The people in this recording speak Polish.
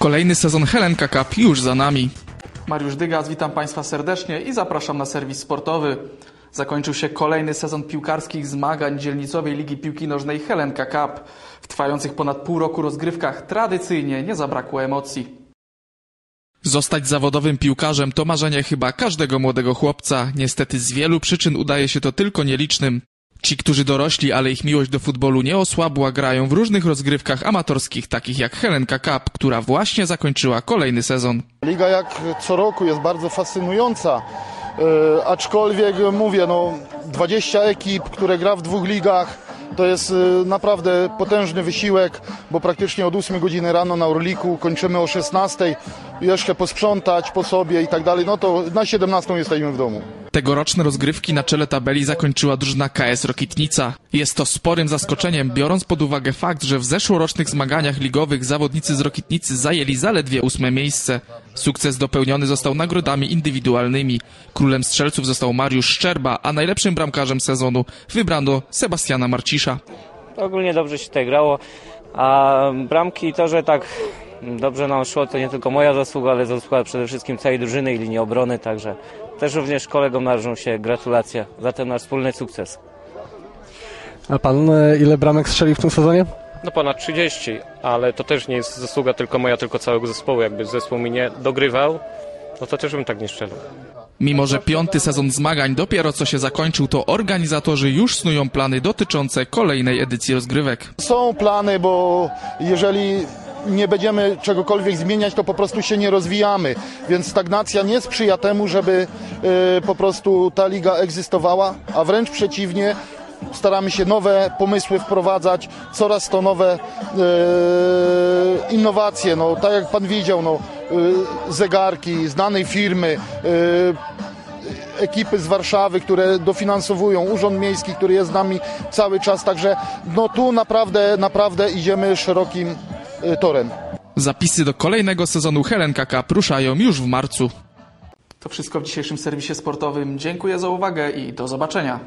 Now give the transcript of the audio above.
Kolejny sezon Helenka Cup już za nami. Mariusz Dygas, witam Państwa serdecznie i zapraszam na serwis sportowy. Zakończył się kolejny sezon piłkarskich zmagań dzielnicowej Ligi Piłki Nożnej Helenka Cup. W trwających ponad pół roku rozgrywkach tradycyjnie nie zabrakło emocji. Zostać zawodowym piłkarzem to marzenie chyba każdego młodego chłopca. Niestety z wielu przyczyn udaje się to tylko nielicznym. Ci, którzy dorośli, ale ich miłość do futbolu nie osłabła, grają w różnych rozgrywkach amatorskich, takich jak Helenka Cup, która właśnie zakończyła kolejny sezon. Liga jak co roku jest bardzo fascynująca, e, aczkolwiek mówię, no 20 ekip, które gra w dwóch ligach, to jest e, naprawdę potężny wysiłek, bo praktycznie od 8 godziny rano na Orliku kończymy o 16, jeszcze posprzątać po sobie i tak dalej, no to na 17 jesteśmy w domu. Tegoroczne rozgrywki na czele tabeli zakończyła drużyna KS Rokitnica. Jest to sporym zaskoczeniem, biorąc pod uwagę fakt, że w zeszłorocznych zmaganiach ligowych zawodnicy z Rokitnicy zajęli zaledwie ósme miejsce. Sukces dopełniony został nagrodami indywidualnymi. Królem strzelców został Mariusz Szczerba, a najlepszym bramkarzem sezonu wybrano Sebastiana Marcisza. Ogólnie dobrze się tutaj grało, a bramki to, że tak dobrze nam szło, to nie tylko moja zasługa, ale zasługa przede wszystkim całej drużyny i linii obrony, także też również kolegom należą się gratulacje za ten nasz wspólny sukces. A pan e, ile bramek strzelił w tym sezonie? No ponad 30, ale to też nie jest zasługa tylko moja, tylko całego zespołu. Jakby zespół mi nie dogrywał, no to też bym tak nie strzelał. Mimo, że piąty sezon zmagań dopiero co się zakończył, to organizatorzy już snują plany dotyczące kolejnej edycji rozgrywek. Są plany, bo jeżeli nie będziemy czegokolwiek zmieniać, to po prostu się nie rozwijamy. Więc stagnacja nie sprzyja temu, żeby e, po prostu ta liga egzystowała, a wręcz przeciwnie, staramy się nowe pomysły wprowadzać, coraz to nowe e, innowacje. No, tak jak pan widział, no, e, zegarki znanej firmy, ekipy z Warszawy, które dofinansowują, Urząd Miejski, który jest z nami cały czas, także no tu naprawdę, naprawdę idziemy szerokim torem. Zapisy do kolejnego sezonu Helenka Cup ruszają już w marcu. To wszystko w dzisiejszym serwisie sportowym. Dziękuję za uwagę i do zobaczenia.